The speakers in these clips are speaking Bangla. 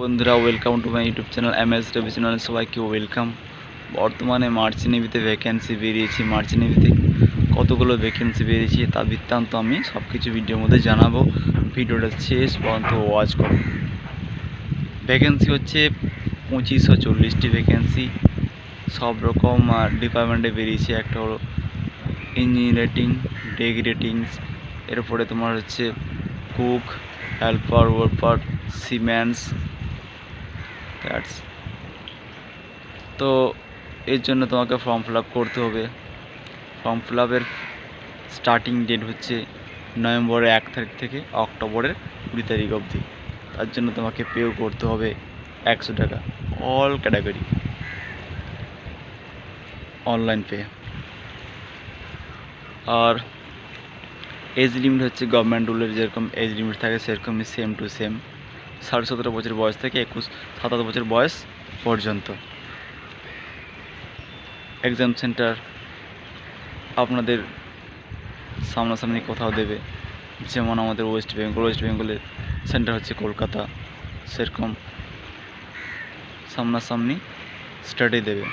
বন্ধুরা welcome to my YouTube channel M S Ravi channel সবাইকে ওয়েলকাম বর্তমানে মার্চি নেভিতে ভ্যাকেন্সি বেরিয়েছে। মার্চি নেভিতে কতগুলো ভ্যাকেন্সি বেরিয়েছে তার বৃত্তান্ত আমি সব কিছু ভিডিওর মধ্যে জানাব। ভিডিওটা শেষ পর্যন্ত ওয়াচ করো। ভ্যাকেন্সি হচ্ছে পঁচিশশো চল্লিশটি ভ্যাকেন্সি সব রকম ডিপার্টমেন্টে বেরিয়েছে। একটা হলো ইঞ্জিনিয়ারিং ডেগ রেটিংস এরপরে তোমার হচ্ছে cook helper worker cements that's তো এর জন্য তোমাকে ফর্ম ফিল করতে হবে। ফর্ম ফিল স্টার্টিং ডেট হচ্ছে নভেম্বরের এক তারিখ থেকে অক্টোবরের কুড়ি তারিখ অবধি। তার জন্য তোমাকে পেও করতে হবে একশো টাকা অল ক্যাটাগরি অনলাইন পে আর এজ লিমিট হচ্ছে গভর্নমেন্ট রুলের যেরকম এজ লিমিট থাকে সেরকমই সেম টু সেম সাড়ে সতেরো বছর বয়স থেকে একুশ, সাতাশ বছর বয়স পর্যন্ত। এক্সাম সেন্টার আপনাদের সামনাসামনি কোথাও দেবে। যেমন আমাদের ওয়েস্ট বেঙ্গল ওয়েস্ট বেঙ্গলের সেন্টার হচ্ছে কলকাতা। সেরকম সামনাসামনি স্টাডি দেবে।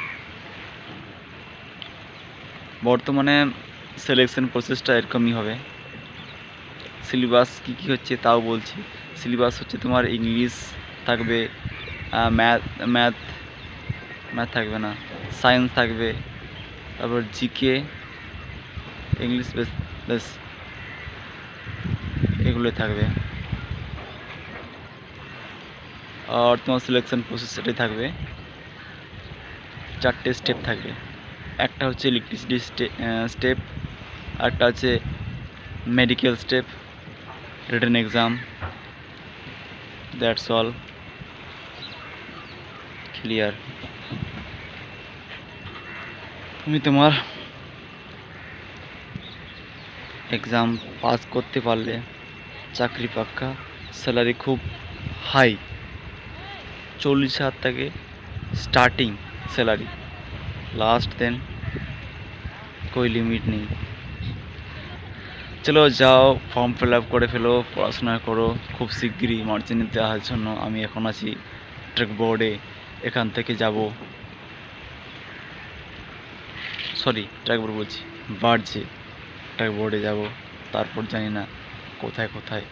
বর্তমানে সিলেকশন প্রসেসটা এরকমই হবে। সিলেবাস কী কী হচ্ছে তাও বলছি। সিলেবাস হচ্ছে তোমার ইংলিশ থাকবে ম্যাথ ম্যাথ ম্যাথ থাকবে না, সায়েন্স থাকবে, তারপর জিকে, ইংলিশ বেশ বেশ এগুলো থাকবে। আর তোমার সিলেকশন প্রসেস এটাই থাকবে। চারটে স্টেপ থাকবে। একটা হচ্ছে ইলেকট্রিসিটি স্টেপ একটা হচ্ছে medical step written exam that's all. Clear. তুমি তোমার এক্সাম পাস করতে পারলে চাকরি পাক্কা, স্যালারি খুব হাই। চল্লিশ হাজার থেকে স্টার্টিং স্যালারি। লাস্ট দেন कोई লিমিট নেই। চলো যাও ফর্ম ফিল আপ করে ফেলো, পড়াশোনা করো, খুব শিগগিরই মার্চেন্টিতে আসার জন্য আমি এখন আছি ট্রেক বোর্ডে এখান থেকে যাব। সরি ট্র্যাক বোর্ড বলছি, বাড়ছে ট্র্যাক বোর্ডে যাব, তারপর জানি না কোথায় কোথায়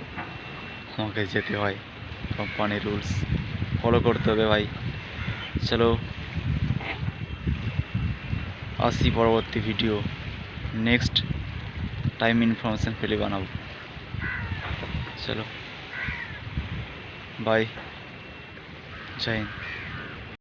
আমাকে যেতে হয় কোম্পানির রুলস ফলো করতে হবে ভাই। চলো, আসি পরবর্তী ভিডিও নেক্সট টাইম ইনফরমেশন পেলে বানাবো চলো বাই জয় হিন্দ